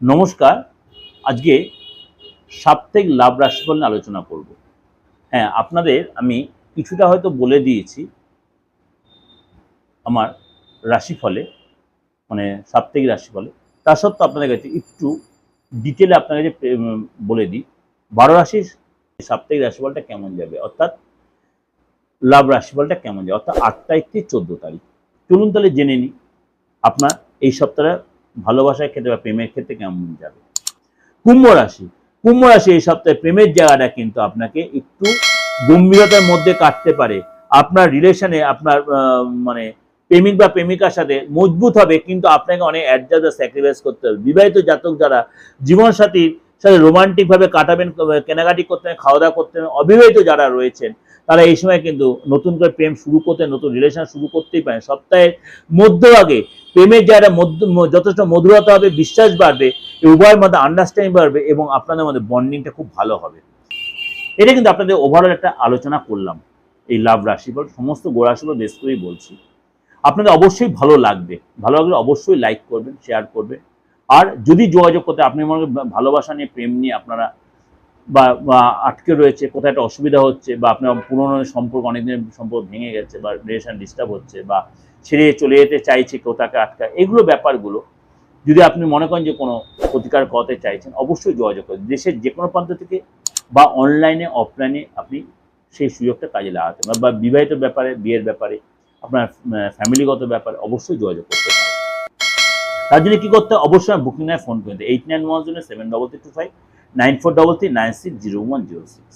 নমস্কার, আজকে সাপ্তাহিক লাভ রাশিফল নিয়ে আলোচনা করব। হ্যাঁ আপনাদের আমি কিছুটা হয়তো বলে দিয়েছি আমার রাশিফলে মানে সাপ্তাহিক রাশিফলে। তা সত্ত্বেও আপনাদের কাছে একটু ডিটেলে আপনার কাছে বলে দিই। বারো রাশির সাপ্তাহিক রাশিফলটা কেমন যাবে? অর্থাৎ লাভ রাশিফলটা কেমন যাবে? অর্থাৎ আট তারিখ থেকে চোদ্দ তারিখ। চলুন তাহলে জেনে নিই। আপনার এই সপ্তাহে ভালোবাসার ক্ষেত্রে বা প্রেমের ক্ষেত্রে কেমন যাবে? কুম্ভ রাশি। কুম্ভ রাশি এই সপ্তাহে প্রেমের জায়গাটা কিন্তু আপনাকে একটু গম্ভীরতার মধ্যে কাটতে পারে। আপনার রিলেশনে আপনার মানে প্রেমিক বা প্রেমিকার সাথে মজবুত হবে কিন্তু আপনাকে অনেক অ্যাডজাস্ট বা স্যাক্রিফাইস করতে হবে। বিবাহিত জাতক যারা জীবনসাথীর সাথে রোমান্টিকভাবে কাটাবেন কেনাকাটি করতে হবে, খাওয়া দাওয়া করতে হবে, অবিবাহিত যারা রয়েছেন তারা এই সময় কিন্তু নতুন করে প্রেম শুরু করতে, নতুন রিলেশন শুরু করতেই পারেন। সপ্তাহের মধ্যভাগে প্রেমের যারা যথেষ্ট মধুরতা হবে, বিশ্বাস বাড়বে, উভয়ের মধ্যে আন্ডারস্ট্যান্ডিং বাড়বে এবং আপনাদের মধ্যে বন্ডিংটা খুব ভালো হবে। এটা কিন্তু আপনাদের ওভারঅল একটা আলোচনা করলাম, এই লাভ রাশিফল, সমস্ত গোড়াশিফল বেশ করেই বলছি। আপনাদের অবশ্যই ভালো লাগবে। ভালো লাগলে অবশ্যই লাইক করবেন শেয়ার করবেন। আর যদি যোগাযোগ করতে, আপনি মনে ভালোবাসা নিয়ে, প্রেম নিয়ে আপনারা বা আটকে রয়েছে, কোথায় একটা অসুবিধা হচ্ছে বা আপনার পুরনো সম্পর্ক অনেকদিনের সম্পর্ক ভেঙে গেছে বা রিলেশন ডিস্টার্ব হচ্ছে বা ছেড়ে চলে যেতে চাইছে কেউ তাকে আটকায় এগুলো ব্যাপারগুলো যদি আপনি মনে করেন যে কোনো প্রতিকার করতে চাইছেন, অবশ্যই যোগাযোগ করুন। দেশের যে কোনো প্রান্ত থেকে বা অনলাইনে অফলাইনে আপনি সেই সুযোগটা কাজে লাগাতে পারেন বা বিবাহিত ব্যাপারে, বিয়ের ব্যাপারে, আপনার ফ্যামিলিগত ব্যাপারে অবশ্যই যোগাযোগ করতে পারেন। তার জন্য কী করতে অবশ্যই বুকিং নেয় ফোন করতে eight nine one zero seven double three two five nine four double three nine six zero one zero six.